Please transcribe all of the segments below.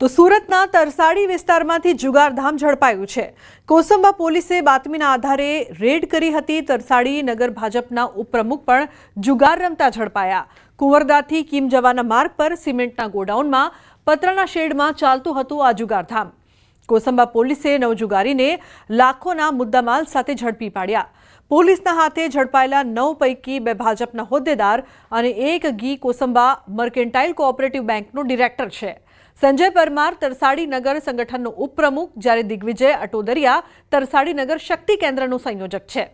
તો સુરતના તરસાડી વિસ્તારમાંથી જુગારધામ ઝડપાયું છે. કોસંબા પોલીસે બાતમીના આધારે રેડ કરી હતી તરસાડી નગર ભાજપના ઉપપ્રમુખ પણ જુગાર રમતા ઝડપાયા. કુંવરદાથી કીમ જવાના માર્ગ પર સિમેન્ટના ગોડાઉનમાં પતરાના શેડમાં ચાલતું હતું આ જુગારધામ. કોસંબા પોલીસે નવજુગારીને લાખોના મુદ્દામાલ સાથે ઝડપી પાડ્યા. પોલીસના હાથે ઝડપાયેલા નવ પૈકી બે ભાજપના હોદ્દેદાર અને એક ગી કોસંબા મર્કેન્ટાઇલ કોઓપરેટિવ બેંકનો ડિરેક્ટર છે. સંજય પરમાર તરસાડી નગર સંગઠનનો ઉપપ્રમુખ, જ્યારે દિગ્વિજય અટોદરિયા તરસાડી નગર શક્તિ કેન્દ્રનો સંયોજક છે.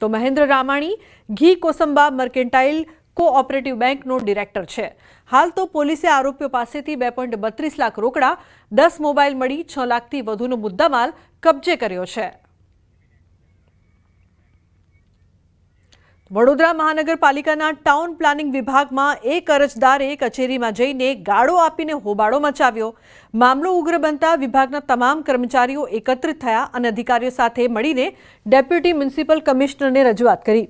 તો મહેન્દ્ર રામાણી, ઘી કોસંબા મર્કેન્ટાઇલ કોઓપરેટિવ બેંકનો ડિરેક્ટર છે. હાલ તો પોલીસે આરોપીઓ પાસેથી બે પોઈન્ટ બત્રીસ લાખ રોકડા, દસ મોબાઈલ મળી, છ લાખથી વધુનો મુદ્દામાલ કબજે કર્યો છે. વડોદરા મહાનગરપાલિકાના ટાઉન પ્લાનિંગ વિભાગમાં એક અરજદારે કચેરીમાં જઈને ગાળો આપીને હોબાળો મચાવ્યો. મામલો ઉગ્ર બનતા વિભાગના તમામ કર્મચારીઓ એકત્રિત થયા અને અધિકારીઓ સાથે મળીને ડેપ્યુટી મ્યુનિસિપલ કમિશનરને રજૂઆત કરી.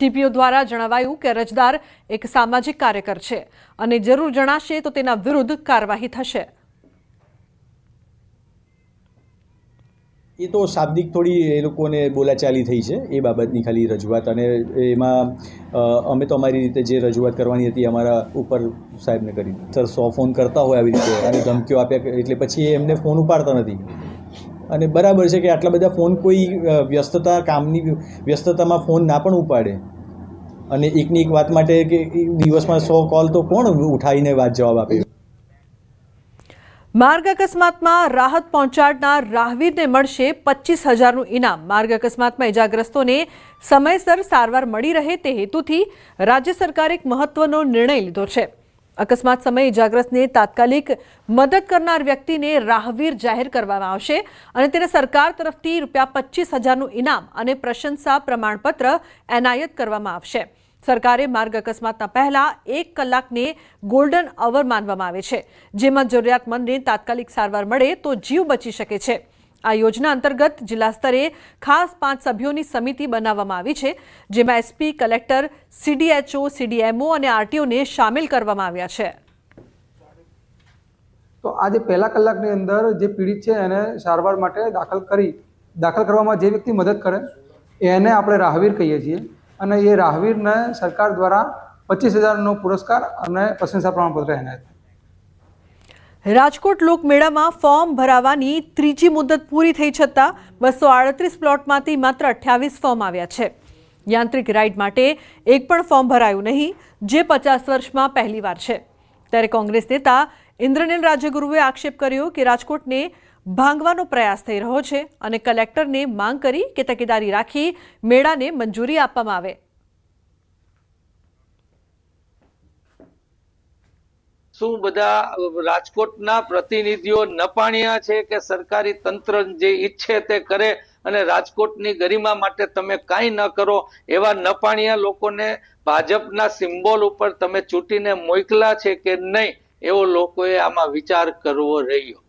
ટીપીઓ દ્વારા જણાવાયું કે અરજદાર એક સામાજિક કાર્યકર છે અને જરૂર જણાશે તો તેના વિરુદ્ધ કાર્યવાહી થશે. એ તો શાબ્દિક થોડી એ લોકોને બોલાચાલી થઈ છે, એ બાબતની ખાલી રજૂઆત. અને એમાં અમે તો અમારી રીતે જે રજૂઆત કરવાની હતી અમારા ઉપર સાહેબને કરી. સર, સો ફોન કરતા હોય આવી રીતે, અને ધમકીઓ આપ્યા એટલે પછી એમને ફોન ઉપાડતા નથી. અને બરાબર છે કે આટલા બધા ફોન કોઈ વ્યસ્તતા, કામની વ્યસ્તતામાં ફોન ના પણ ઉપાડે. અને એકની એક વાત માટે કે દિવસમાં સો કોલ તો કોણ ઉઠાવીને વાત જવાબ આપે? માર્ગ અકસ્માતમાં રાહત પહોંચાડનાર રાહવીરને મળશે પચીસ હજારનું ઇનામ. માર્ગ અકસ્માતમાં ઇજાગ્રસ્તોને સમયસર સારવાર મળી રહે તે હેતુથી રાજ્ય સરકારે એક મહત્વનો નિર્ણય લીધો છે. અકસ્માત સમયે ઇજાગ્રસ્તને તાત્કાલિક મદદ કરનાર વ્યક્તિને રાહવીર જાહેર કરવામાં આવશે અને તેને સરકાર તરફથી રૂપિયા પચીસ હજારનું ઇનામ અને પ્રશંસા પ્રમાણપત્ર એનાયત કરવામાં આવશે. સરકારે માર્ગ અકસ્માતના પહેલા એક કલાકને ગોલ્ડન અવર માનવામાં આવે છે. જેમાં જરૂરિયાતમંદને તાત્કાલિક સારવાર મળે તો જીવ બચી શકે છે. આ યોજના અંતર્ગત જિલ્લા સ્તરે ખાસ પાંચ સભ્યોની સમિતિ બનાવવામાં આવી છે, જેમાં એસપી, કલેક્ટર, સીડીએચઓ, સીડીએમઓ અને આરટીઓને સામેલ કરવામાં આવ્યા છે. તો આજે પહેલા કલાકની અંદર જે પીડિત છે એને સારવાર માટે દાખલ કરી, દાખલ કરવામાં જે વ્યક્તિ મદદ કરે, એને આપણે રાહવીર કહીએ છીએ. અને એ રાહવીરને સરકાર દ્વારા પચીસ હજારનો પુરસ્કાર અને પ્રશંસા પ્રમાણપત્ર એનાયત રાજકોટ લોકમેળામાં ફોર્મ ભરાવાની ત્રીજી મુદત પૂરી થઈ છતાં બસો આડત્રીસ પ્લોટમાંથી માત્ર અઠ્યાવીસ ફોર્મ આવ્યા છે. યાંત્રિક રાઇડ માટે એક પણ ફોર્મ ભરાયું નહીં, જે પચાસ વર્ષમાં પહેલીવાર છે. ત્યારે કોંગ્રેસ નેતા ઇન્દ્રનીલ રાજ્યગુરુએ આક્ષેપ કર્યો કે રાજકોટને ભાંગવાનો પ્રયાસ થઈ રહ્યો છે અને કલેક્ટરને માંગ કરી કે તકેદારી રાખી મેળાને મંજૂરી આપવામાં આવે. શું બધા રાજકોટના પ્રતિનિધિઓ નપાણિયા છે કે સરકારી તંત્ર જે ઈચ્છે તે કરે અને રાજકોટની ગરિમા માટે તમે કાંઈ ન કરો એવા નપાણિયા લોકોને ભાજપના સિમ્બોલ ઉપર તમે ચૂંટીને મોકલા છે કે નહીં એવો લોકોએ આમાં વિચાર કરવો રહ્યો?